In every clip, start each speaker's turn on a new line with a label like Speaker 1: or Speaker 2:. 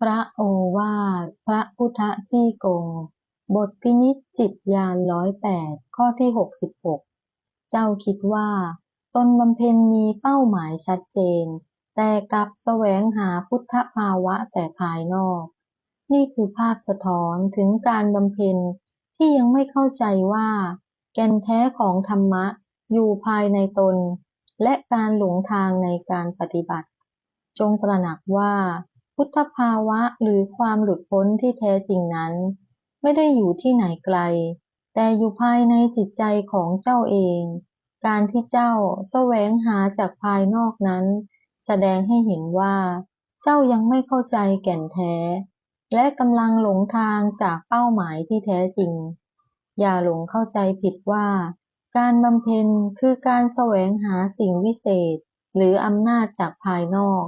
Speaker 1: พระโอวาทพระพุทธจี้กบทพินิจจิตญาณร้อยแปดข้อที่หกสิบหกเจ้าคิดว่า ตนบำเพ็ญมีเป้าหมายชัดเจน แต่กลับแสวงหาพุทธภาวะแต่ภายนอก นี่คือภาพสะท้อนถึงการบำเพ็ญที่ยังไม่เข้าใจว่า แก่นแท้ของธรรมะอยู่ภายในตน และการหลงทางในการปฏิบัติ จงตระหนักว่า พุทธภาวะหรือความหลุดพ้นที่แท้จริงนั้น ไม่ได้อยู่ที่ไหนไกล แต่อยู่ภายในจิตใจของเจ้าเอง การที่เจ้าแสวงหาจากภายนอกนั้น แสดงให้เห็นว่า เจ้ายังไม่เข้าใจแก่นแท้ และกำลังหลงทางจากเป้าหมายที่แท้จริง อย่าหลงเข้าใจผิดว่า การบำเพ็ญคือการแสวงหาสิ่งวิเศษ หรืออำนาจจากภายนอก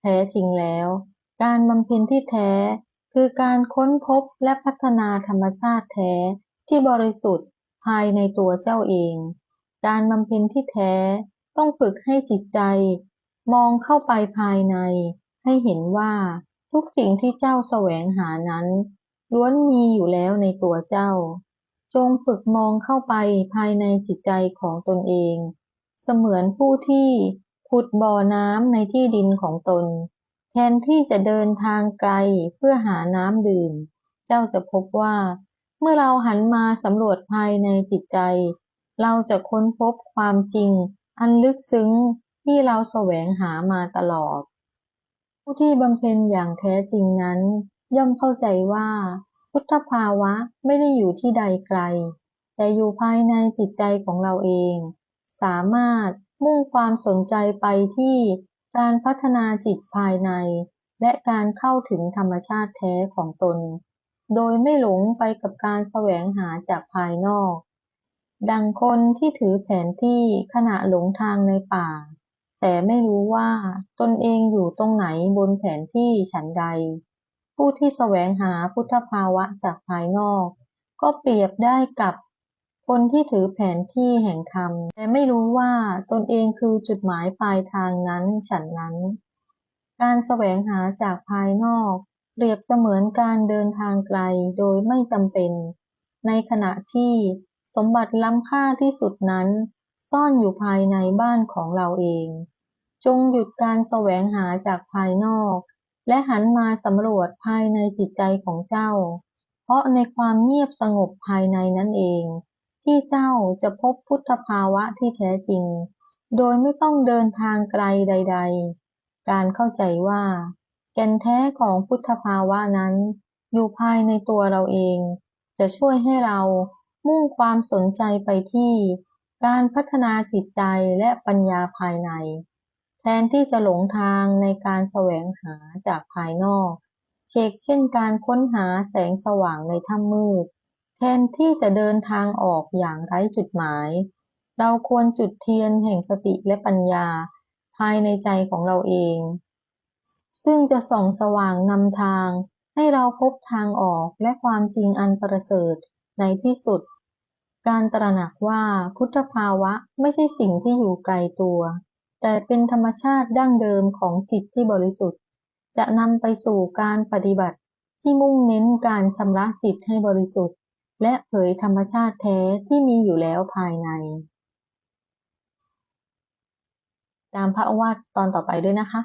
Speaker 1: แท้จริงแล้ว การบำเพ็ญที่แท้ คือการค้นพบและพัฒนาธรรมชาติแท้ที่บริสุทธิ์ภายในตัวเจ้าเอง การบำเพ็ญที่แท้ต้องฝึกให้จิตใจ มองเข้าไปภายใน ให้เห็นว่าทุกสิ่งที่เจ้าแสวงหานั้น ล้วนมีอยู่แล้วในตัวเจ้า จงฝึกมองเข้าไปภายในจิตใจของตนเอง เสมือนผู้ที่ขุดบ่อน้ำในที่ดินของตน แทนที่จะเดินทางไกลเพื่อหาน้ำดื่ม เจ้าจะพบว่า เมื่อเราหันมาสำรวจภายในจิตใจ เราจะค้นพบความจริง อันลึกซึ้งที่เราแสวงหามาตลอด ผู้ที่บำเพ็ญอย่างแท้จริงนั้น ย่อมเข้าใจว่า พุทธภาวะไม่ได้อยู่ที่ใดไกล แต่อยู่ภายในจิตใจของเราเอง สามารถมุ่งความสนใจไปที่ การพัฒนาจิตภายใน และการเข้าถึงธรรมชาติแท้ของตน โดยไม่หลงไปกับการแสวงหาจากภายนอก ดังคนที่ถือแผนที่ขณะหลงทางในป่า แต่ไม่รู้ว่าตนเองอยู่ตรงไหนบนแผนที่ฉันใด ผู้ที่แสวงหาพุทธภาวะจากภายนอก ก็เปรียบได้กับ คนที่ถือแผนที่แห่งธรรม แต่ไม่รู้ว่าตนเองคือจุดหมายปลายทางนั้นฉันนั้น การแสวงหาจากภายนอกเปรียบเสมือนการเดินทางไกลโดยไม่จำเป็น ในขณะที่สมบัติล้ำค่าที่สุดนั้น ซ่อนอยู่ภายในบ้านของเราเอง จงหยุดการแสวงหาจากภายนอก และหันมาสำรวจภายในจิตใจของเจ้า เพราะในความเงียบสงบภายในนั่นเอง ที่เจ้าจะพบพุทธภาวะที่แท้จริง โดยไม่ต้องเดินทางไกลใด ๆ การเข้าใจว่า แก่นแท้ของพุทธภาวะนั้น อยู่ภายในตัวเราเอง จะช่วยให้เรามุ่งความสนใจไปที่ การพัฒนาจิตใจและปัญญาภายใน แทนที่จะหลงทางในการแสวงหาจากภายนอก เชกเช่นการค้นหาแสงสว่างในถ้ำมืด แทนที่จะเดินทางออกอย่างไร้จุดหมาย เราควรจุดเทียนแห่งสติและปัญญาภายในใจของเราเอง ซึ่งจะส่องสว่างนำทางให้เราพบทางออกและความจริงอันประเสริฐในที่สุด การตระหนักว่าพุทธภาวะไม่ใช่สิ่งที่อยู่ไกลตัว แต่เป็นธรรมชาติดั้งเดิมของจิตที่บริสุทธิ์ จะนำไปสู่การปฏิบัติที่มุ่งเน้นการชำระจิตให้บริสุทธิ์ และเผยธรรมชาติแท้ที่มีอยู่แล้วภายใน ตามพระอวาทตอนต่อไปด้วยนะคะ